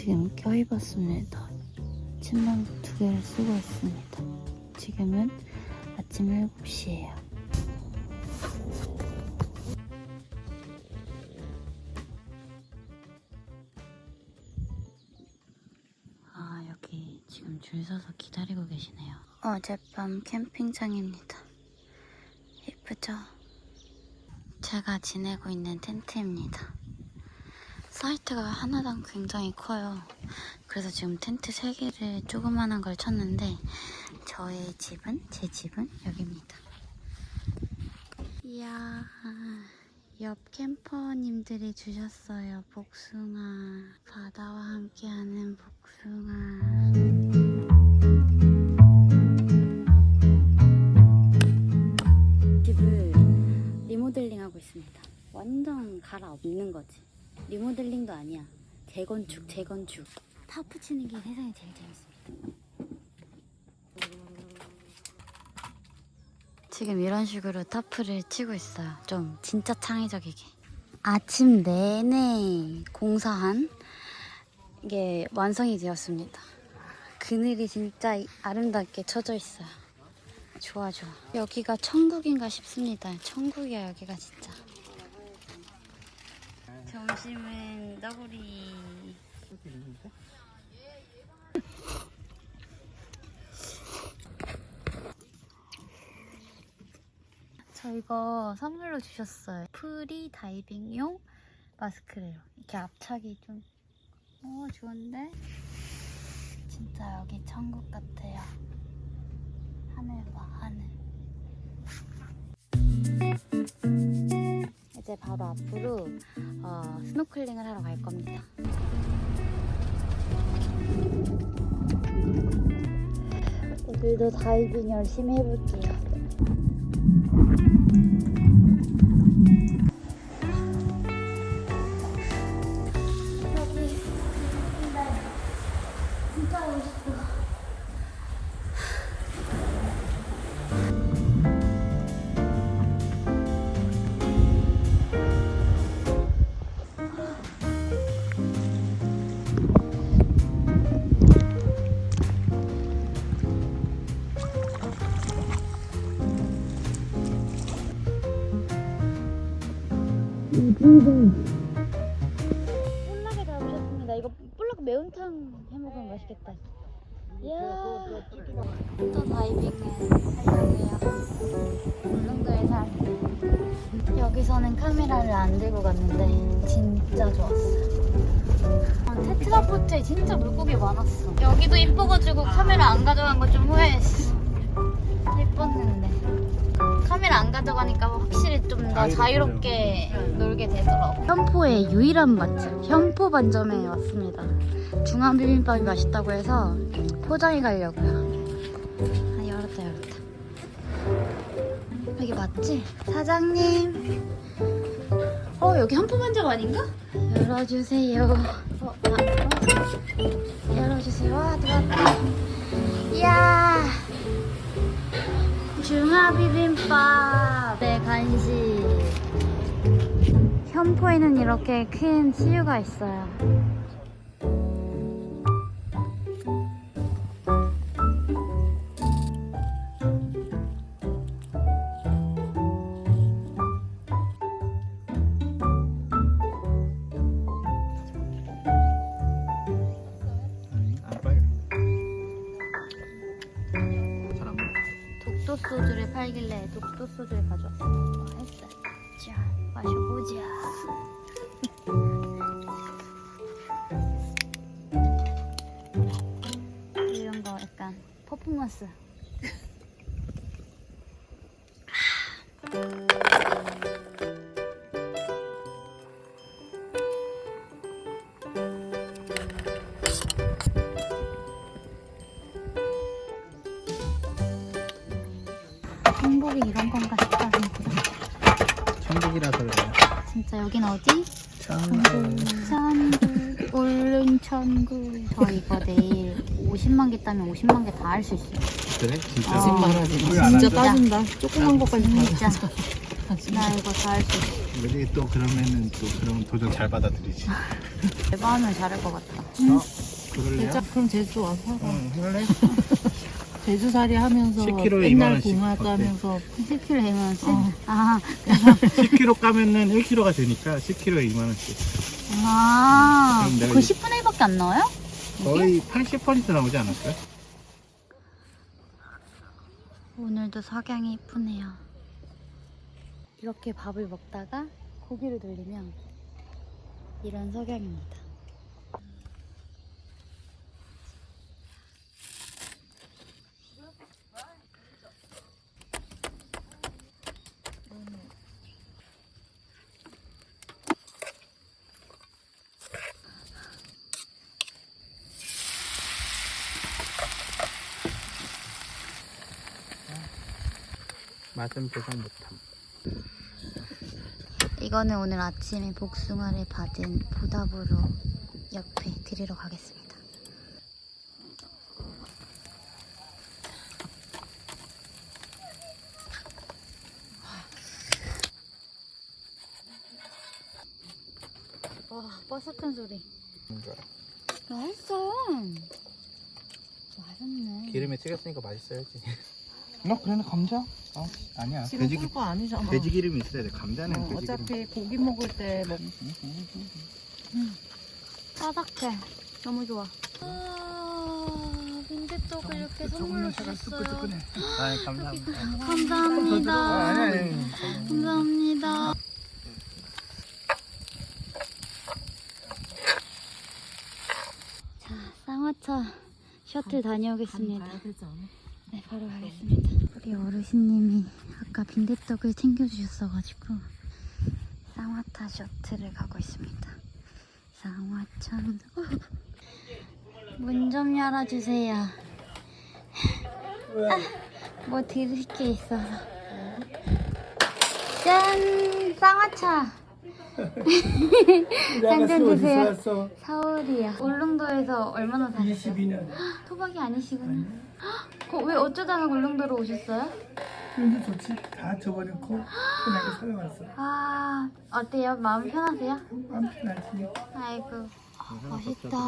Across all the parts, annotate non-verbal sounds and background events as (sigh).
지금 껴입었습니다. 침낭 두 개를 쓰고 있습니다. 지금은 아침 7시예요. 아, 여기 지금 줄 서서 기다리고 계시네요. 어젯밤 캠핑장입니다. 예쁘죠? 제가 지내고 있는 텐트입니다. 사이트가 하나당 굉장히 커요. 그래서 지금 텐트 3개를 조그만한 걸 쳤는데 저의 집은, 제 집은 여기입니다. 이야, 옆 캠퍼님들이 주셨어요. 복숭아. 바다와 함께하는 복숭아. 집을 리모델링 하고 있습니다. 완전 갈아엎는 거지. 리모델링도 아니야. 재건축, 재건축. 타프 치는 게 세상에 제일 재밌습니다. 지금 이런 식으로 타프를 치고 있어요. 좀 진짜 창의적이게. 아침 내내 공사한 이게 완성이 되었습니다. 그늘이 진짜 아름답게 쳐져 있어요. 좋아 좋아. 여기가 천국인가 싶습니다. 천국이야 여기가 진짜. 점심은 너구리. 저 이거 선물로 주셨어요. 프리 다이빙용 마스크래요. 이렇게 앞착이 좀, 어, 좋은데? 진짜 여기 천국 같아요. 하늘 봐, 하늘. 이제 바로 앞으로 어, 스노클링을 하러 갈 겁니다. 오늘도 다이빙 열심히 해볼게요. 안 들고 갔는데 진짜 좋았어. 아, 테트라포트에 진짜 물고기 많았어. 여기도 이뻐가지고 카메라 안 가져간 거 좀 후회했어. 예뻤는데. 카메라 안 가져가니까 확실히 좀 더 자유롭게 놀게 되더라고. 현포의 유일한 맛집 현포 반점에 왔습니다. 중앙 비빔밥이 맛있다고 해서 포장해 가려고요. 아 열었다 열었다. 여기 맞지? 사장님. 어 여기 반점 아닌가? 열어주세요. 어, 아, 어. 열어주세요. 와 들어왔다. 이야. 중화 비빔밥 네 간식 현포에는 이렇게 큰 치유가 있어요 소주를 팔길래 독도 소주를 가져왔어요 했어 자 마셔보자. (laughs) 이런 거 약간 퍼포먼스 행복이 이런 건가 싶다 진짜 천국이라서 그래. 진짜 여긴 어디? 천국. 천국 울릉 천국 저 이거 내일 50만 개 따면 50만 개 다 할 수 있어요 그래? 진짜? 아, 우리 안 진짜 앉아? 따진다. 조그만 것까지 다. 진짜 나 이거 다 할 수 있어 우리 또 그러면은 또 그럼 도전 잘 받아들이지. 대박하면 잘할 것 같다. 어? 그럴래요? 진짜 그럼 제주 와서 살아. 응, 그럴래? (laughs) 제주살이 하면서 10kg 에 맨날 2만 원씩 공화도 어때? 하면서 10kg 2만 원씩? 어. 아, 10kg 까면은 1kg가 되니까 10kg에 2만 원씩. 아, 그럼 내가 그 이제- 10분의 1밖에 안 나와요? 거의 80% 나오지 않았어요? 오늘도 석양이 이쁘네요. 이렇게 밥을 먹다가 고기를 돌리면 이런 석양입니다. 맛은 보상 못함. 이거는 오늘 아침에 복숭아를 받은 보답으로 옆에 드리러 가겠습니다. 와, 버섯한 소리. 맛있어. 맛있네. 기름에 튀겼으니까 맛있어야지. (laughs) 너 그래는 감자? 어? 아니야. 지금 돼지, 꿀거 아니잖아. 돼지 기름이 있어야 돼. 감자는 어, 돼지 기름. 어차피 고기 먹을 때 먹. 바삭해. 너무 좋아. 아, 빈대떡을 이렇게 선물로 주셨어요. 아, 감사합니다. 감사합니다. 아, 아니 아니. 감사합니다. 자, 쌍화차 셔틀 다녀오겠습니다. 가야 되지 않아? 네, 바로 가겠습니다. 우리 어르신님이 아까 빈대떡을 챙겨주셨어가지고 쌍화차 셔틀을 가고 있습니다. 쌍화차 문좀 열어주세요. 아, 뭐 드릴 게 있어서. 짠! 쌍화차! 한잔 드세요. 서울이요. 울릉도에서 얼마나 사셨어요? 22년. 토박이 아니시구나. 그, 왜 어쩌다가 울릉도로 오셨어요? 그런데 좋지. 다 저버렸고 편하게 살아왔어. 아, 어때요? 마음 편하세요? 마음 편하지. 아이고. 맛있다.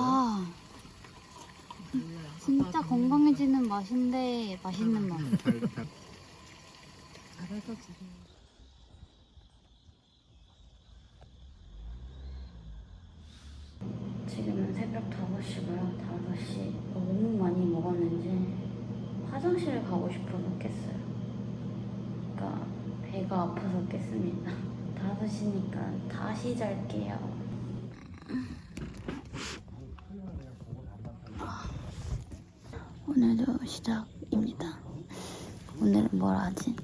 진짜 건강해지는 맛인데 맛있는 맛. 알아서 지금. 지금은 새벽 5시고요. 5시 너무 많이 먹었는지 화장실을 가고 싶어서 깼어요. 그러니까 배가 아파서 깼습니다. (laughs) 5시니까 다시 잘게요. 오늘도 시작입니다. 오늘은 뭘 하지?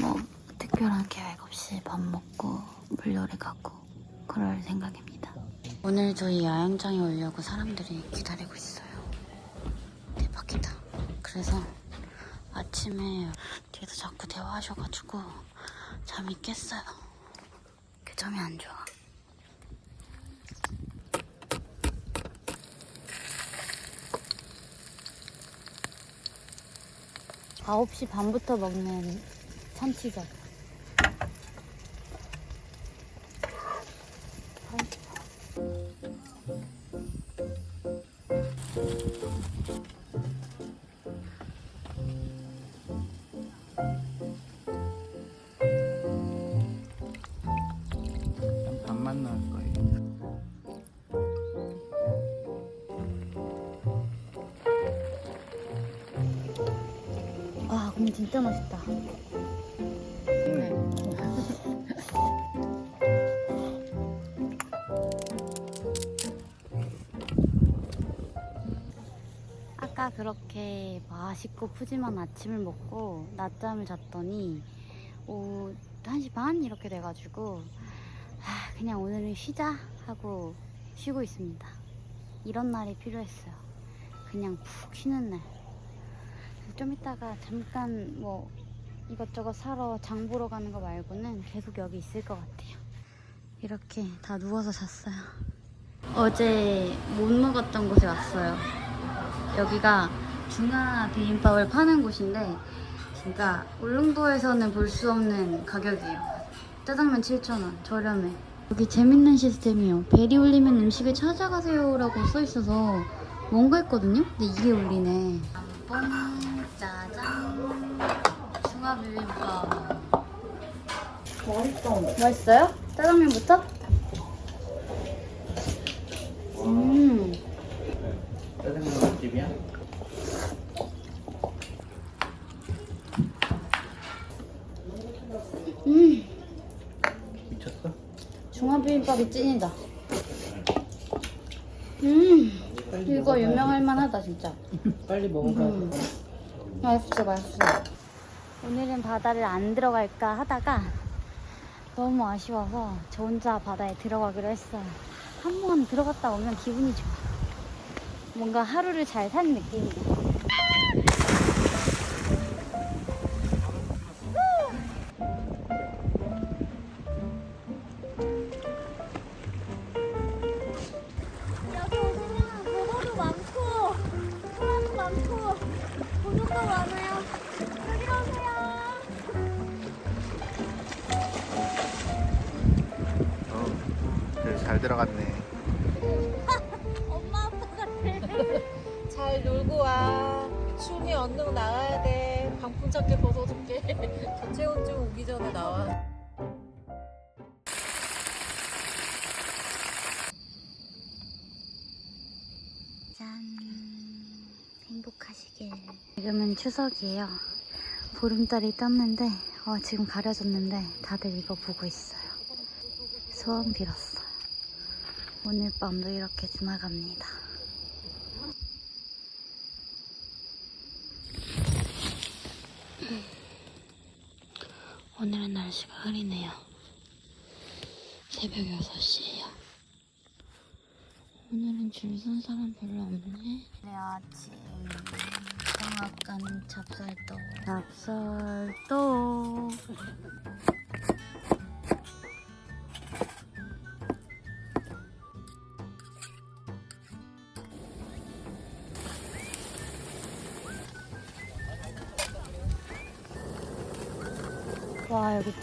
뭐 특별한 계획 없이 밥 먹고 물놀이 가고 그럴 생각입니다. 오늘 저희 야영장에 오려고 사람들이 기다리고 있어요. 대박이다. 그래서 아침에 뒤에서 자꾸 대화하셔가지고 잠이 깼어요. 그 점이 안 좋아. 아홉 시 반부터 먹는 참치젓. 진짜 맛있다. 아까 그렇게 맛있고 푸짐한 아침을 먹고 낮잠을 잤더니 오후 1시 반 이렇게 돼가지고 아, 그냥 오늘은 쉬자 하고 쉬고 있습니다. 이런 날이 필요했어요. 그냥 푹 쉬는 날. 좀 이따가 잠깐 뭐 이것저것 사러 장 보러 가는 거 말고는 계속 여기 있을 것 같아요. 이렇게 다 누워서 잤어요. 어제 못 먹었던 곳에 왔어요. 여기가 중화 비빔밥을 파는 곳인데 진짜 울릉도에서는 볼 수 없는 가격이에요. 짜장면 7,000원. 저렴해. 여기 재밌는 시스템이요. 벨이 울리면 음식을 찾아가세요라고 써 있어서 뭔가 했거든요? 근데 이게 울리네. 짬뽕, 짜장, 중화 비빔밥. 맛있어. 맛있어요? 짜장면부터? 음. 짜장면 집이야? 음. 미쳤어? 중화비빔밥이 찐이다. 음. 이거 유명할 만하다 진짜. 빨리 먹어봐. 음. 맛있어 맛있어. 오늘은 바다를 안 들어갈까 하다가 너무 아쉬워서 저 혼자 바다에 들어가기로 했어요. 한 번 들어갔다 오면 기분이 좋아. 뭔가 하루를 잘 산 느낌이야. 들어갔네. (laughs) 엄마 아빠 같아. 잘 놀고 와. 춤이 얼른 나가야 돼. 방풍 자켓 벗어줄게. (laughs) 저체온증 오기 전에 나와. 짠. 행복하시길. 지금은 추석이에요. 보름달이 떴는데, 어, 지금 가려졌는데, 다들 이거 보고 있어요. 소원 빌었어요. 오늘 밤도 이렇게 지나갑니다. 오늘은 날씨가 흐리네요. 새벽 6시에요. 오늘은 줄 선 사람 별로 없네. 네, 아침 정확한 찹쌀떡. 찹쌀떡.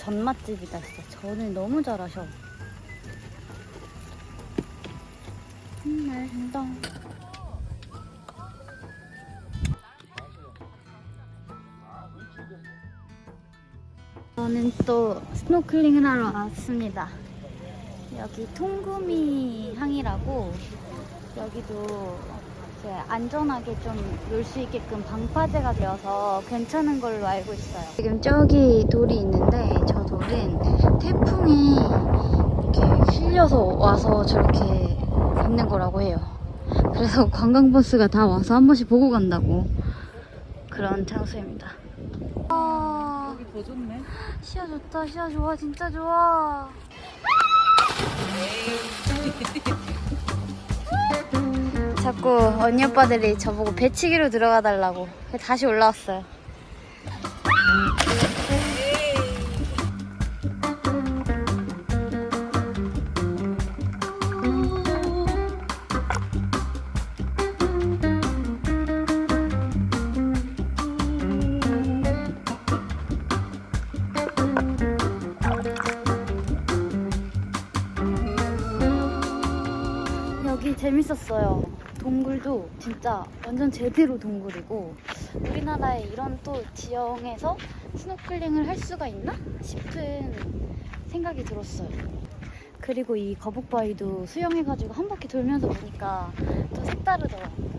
전 맛집이다 진짜. 전을 너무 잘하셔. 음 맛있다 저는 또 스노클링을 하러 왔습니다. 여기 통구미 항이라고 여기도 안전하게 좀 놀 수 있게끔 방파제가 되어서 괜찮은 걸로 알고 있어요. 지금 저기 돌이 있는데 저 돌은 태풍이 이렇게 실려서 와서 저렇게 있는 거라고 해요. 그래서 (laughs) 관광버스가 다 와서 한 번씩 보고 간다고 그런 장소입니다. 아, 여기 더 좋네. 시야 좋다, 시야 좋아, 진짜 좋아. 자꾸 언니 오빠들이 저보고 배치기로 들어가 달라고 다시 올라왔어요. 재밌었어요. 동굴도 진짜 완전 제대로 동굴이고 우리나라에 이런 또 지형에서 스노클링을 할 수가 있나 싶은 생각이 들었어요. 그리고 이 거북바위도 수영해가지고 한 바퀴 돌면서 보니까 또 색다르더라고요.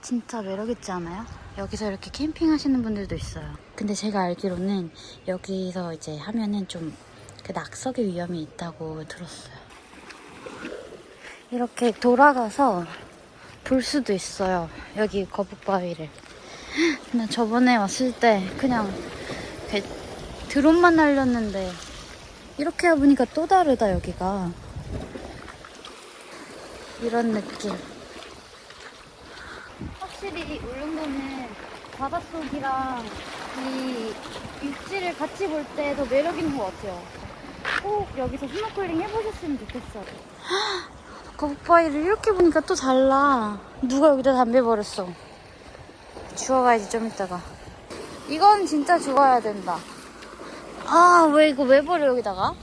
진짜 매력있지 않아요? 여기서 이렇게 캠핑하시는 분들도 있어요. 근데 제가 알기로는 여기서 이제 하면은 좀 그 낙석의 위험이 있다고 들었어요. 이렇게 돌아가서 볼 수도 있어요. 여기 거북바위를. 나 저번에 왔을 때 그냥 드론만 날렸는데 이렇게 해보니까 또 다르다 여기가. 이런 느낌. 확실히 울릉도는 바닷속이랑 이 육지를 같이 볼 때 더 매력 있는 것 같아요. 꼭 여기서 스노클링 해보셨으면 좋겠어요. (laughs) 거북바위를 이렇게 보니까 또 달라. 누가 여기다 담배 버렸어. 주워가야지 좀 이따가. 이건 진짜 주워야 된다. 아, 왜 이거 왜 버려, 여기다가?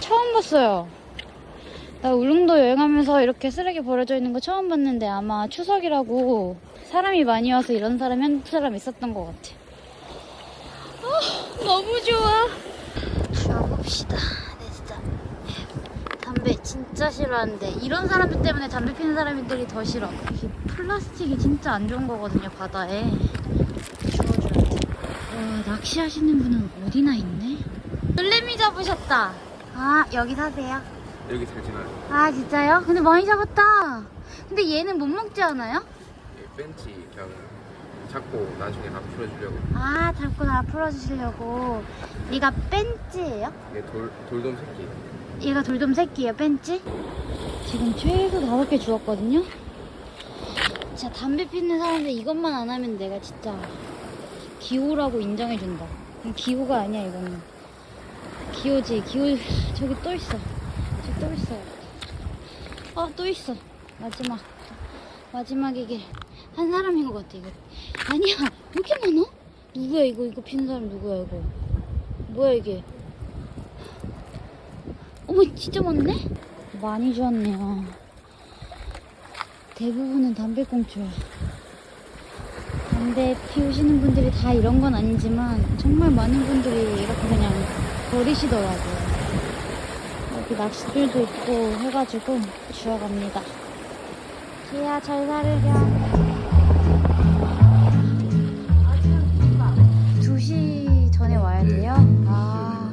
처음 봤어요. 나 울릉도 여행하면서 이렇게 쓰레기 버려져 있는 거 처음 봤는데 아마 추석이라고 사람이 많이 와서 이런 사람이 한 사람 있었던 것 같아. 아, 너무 좋아. 쉬어봅시다. 네, 진짜. 담배 진짜 싫어하는데 이런 사람들 때문에 담배 피는 사람들이 더 싫어. 이 플라스틱이 진짜 안 좋은 거거든요, 바다에. 와, 낚시하시는 분은 어디나 있네? 놀래미 잡으셨다. 아, 여기 사세요? 여기 살지나요? 아, 진짜요? 근데 많이 잡았다. 근데 얘는 못 먹지 않아요? 벤치 그냥 잡고 나중에 다 풀어주려고 아, 잡고 나 풀어주시려고. 얘가 벤치예요? 이게 돌, 돌돔 새끼 얘가 돌돔 새끼예요, 벤치? 지금 최소 다섯 개 주웠거든요? 진짜 담배 피는 사람들 이것만 안 하면 내가 진짜 기호라고 인정해준다. 기호가 아니야, 이거는. 기호지, 기호. (laughs) 저기 또 있어. 저기 또 있어. 어, 또 있어. 마지막. 마지막에 게한 사람인 것 같아, 이거. 아니야, 왜 이렇게 많아? 누구야, 이거? 이거 피는 사람 누구야, 이거? 뭐야, 이게? 어머 진짜 많네? 많이 주었네요 대부분은 담배꽁초야 담배 피우시는 분들이 다 이런 건 아니지만 정말 많은 분들이 이렇게 그냥 버리시더라고요 여기 낚싯줄도 있고 해가지고 주워갑니다 지야 잘 살으렴 2시 전에 와야 돼요? 아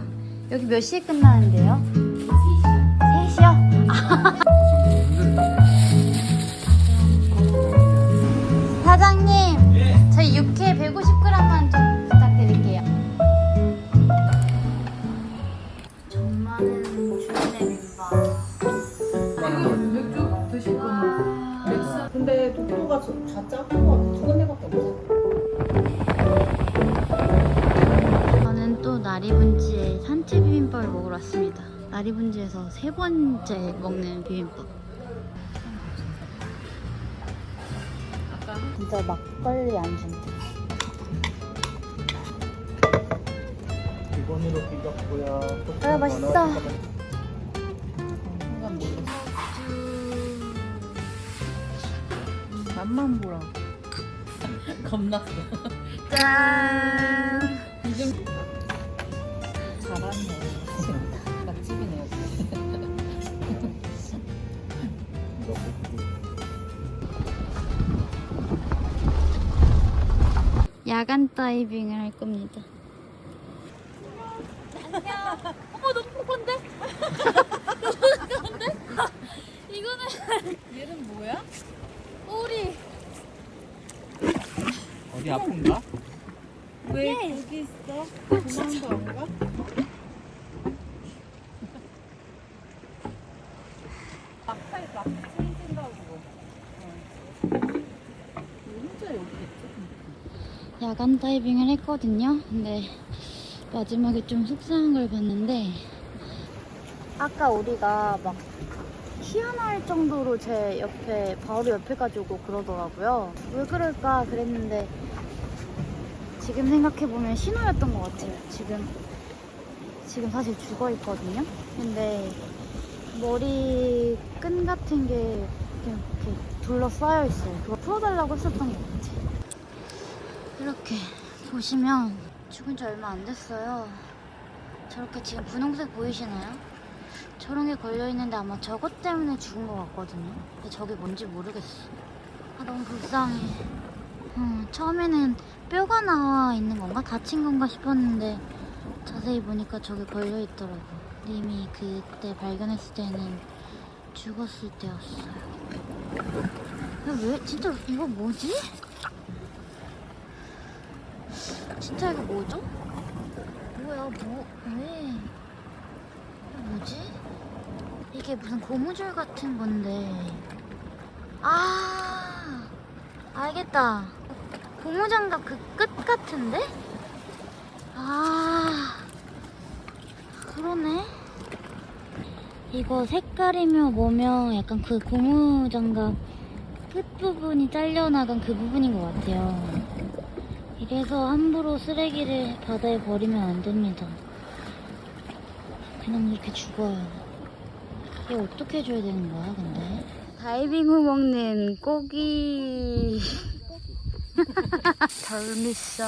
여기 몇 시에 끝나는데요? 3시요? 왔습니다. 나리분지에서 세 번째 먹는 비빔밥. 진짜 막걸리 안 준대. 기본으로 비겼고요. 아, 맛있어. 맛만 보라. (laughs) 겁났어. 짠! 잘하네. 야간 다이빙을 할 겁니다. (laughs) 얘는 뭐야? 어디 아픈가? 왜 여기 있어? 도망도 안 가? 막타에 막 생긴다고. 혼자 여기 있지? 야간 다이빙을 했거든요. 근데 마지막에 좀 속상한 걸 봤는데 아까 우리가 막 희한할 정도로 제 옆에 바로 옆에까지 오고 그러더라고요. 왜 그럴까 그랬는데 지금 생각해 보면 신호였던 것 같아요. 지금 지금 사실 죽어 있거든요. 근데 머리 끈 같은 게 이렇게, 둘러싸여 있어요. 그거 풀어달라고 했었던 것 같아요. 이렇게 보시면 죽은 지 얼마 안 됐어요. 저렇게 지금 분홍색 보이시나요? 저런 게 걸려있는데 아마 저것 때문에 죽은 것 같거든요. 근데 저게 뭔지 모르겠어. 아, 너무 불쌍해. 음, 처음에는 뼈가 나와 있는 건가? 다친 건가 싶었는데 자세히 보니까 저게 걸려있더라고. 이미 그때 발견했을 때는 죽었을 때였어요. 야, 왜? 진짜 이거 뭐지? 진짜 이거 뭐죠? 뭐야, 뭐, 왜? 뭐지? 이게 무슨 고무줄 같은 건데. 아, 알겠다. 고무장갑 그 끝 같은데? 아, 그러네. 이거 색깔이며 뭐며 약간 그 고무장갑 끝부분이 잘려나간 그 부분인 것 같아요. 이래서 함부로 쓰레기를 바다에 버리면 안 됩니다. 그냥 이렇게 죽어요. 이거 어떻게 해줘야 되는 거야, 근데? 다이빙 후 먹는 고기. (laughs) 덜미살.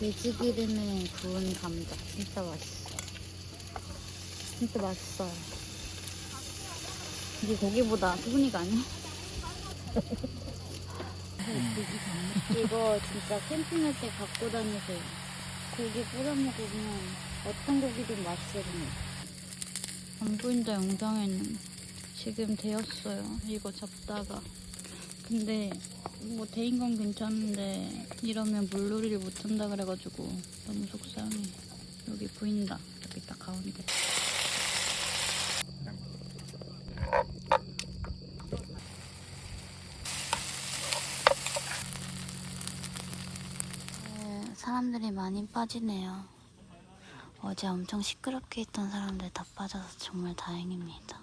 돼지 기름에 구운 감자. 진짜 맛있어. 진짜 맛있어요. 이게 고기보다 수분이가 아니야? (laughs) 이거 진짜 캠핑할 때 갖고 다니세요. 고기 뿌려 먹으면 어떤 고기든 맛있거든요. 안 보인다 영상에는 지금 되었어요. 이거 잡다가 근데 뭐 데인 건 괜찮은데 이러면 물놀이를 못 한다 그래가지고 너무 속상해. 여기 보인다. 여기 딱 가운데. 네, 사람들이 많이 빠지네요. 어제 엄청 시끄럽게 있던 사람들 다 빠져서 정말 다행입니다.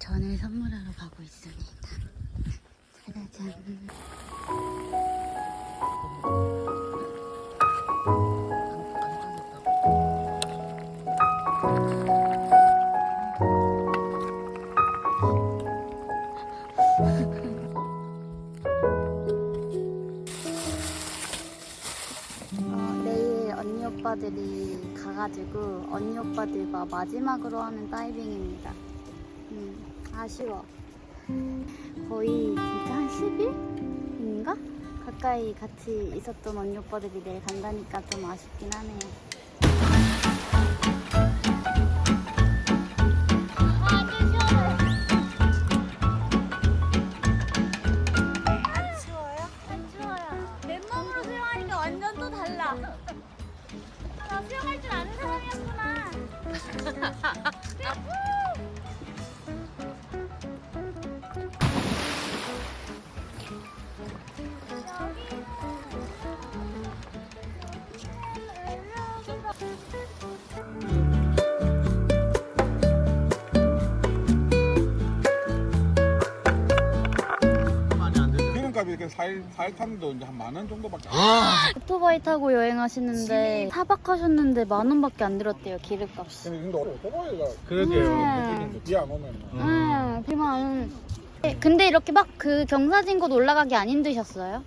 전을 선물하러 가고 있습니다. (laughs) 짜라잔. 오빠들과 마지막으로 하는 다이빙입니다. 음, 아쉬워. 거의 진짜 한 10일인가? 가까이 같이 있었던 언니 오빠들이 내일 간다니까 좀 아쉽긴 하네요. 기름값이 이렇게 4일, 4일 탔는데 이제 한 만 원 정도밖에 안 오토바이 타고 여행하시는데 4박 하셨는데 만 원밖에 안 들었대요 기름값이. 근데 근데 오토바이가 그러게요. 비안 오면 응, 비만. 근데 이렇게 막 그 경사진 곳 올라가기 안 힘드셨어요?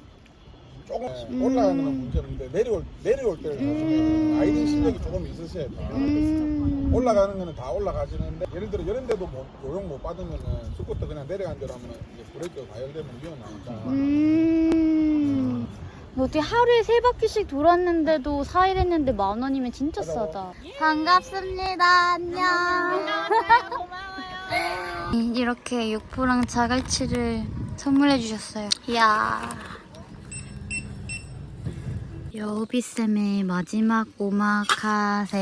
조금 음. 올라가는 건 문제인데 내려올 내려올 때는 음. 라이딩 실력이 조금 있으셔야 돼. 음. 올라가는 거는 다 올라가지는데 예를 들어 이런 데도 뭐 요령 못 받으면은 스쿠터 그냥 내려간 대로 하면 이제 브레이크가 가열되면 위험하니까 음. 어떻게 하루에 세 바퀴씩 돌았는데도 4일 했는데 만 원이면 진짜 싸다. 반갑습니다. 안녕. (laughs) 이렇게 육포랑 자갈치를 선물해 주셨어요. 이야. 여우비쌤의 마지막 오마카세.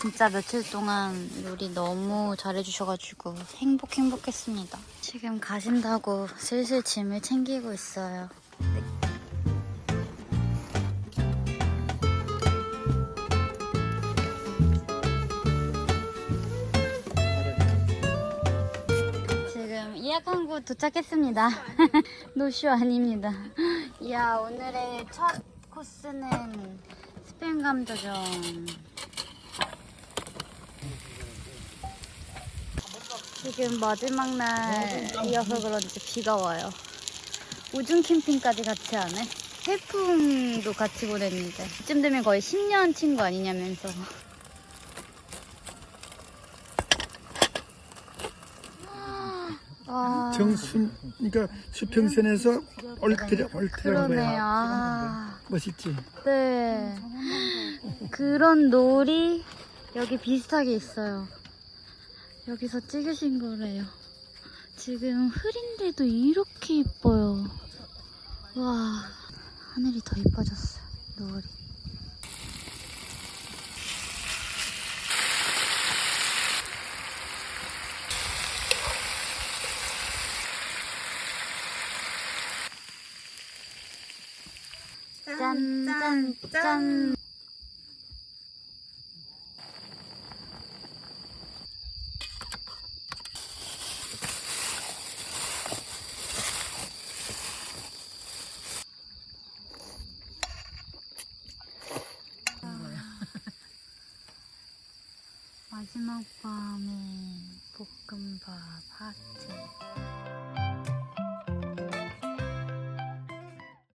진짜 며칠 동안 요리 너무 잘해주셔가지고 행복 행복했습니다. 지금 가신다고 슬슬 짐을 챙기고 있어요. 지금 예약한 곳 도착했습니다. (laughs) 노쇼 아닙니다. 이야 오늘의 첫 코스는 스팸 감자전. 지금 마지막 날이어서 그런지 비가 와요. 우중 캠핑까지 같이 하네. 태풍도 같이 보냈는데 이쯤 되면 거의 10년 친구 아니냐면서. 와, 정순 그러니까 수평선에서 얼트려 얼트려는 그러네요. 거야. 아, 멋있지. 네. 그런 놀이 여기 비슷하게 있어요. 여기서 찍으신 거래요. 지금 흐린데도 이렇게 이뻐요. 와, 하늘이 더 이뻐졌어요. 노을이. 짠, 짠, 짠.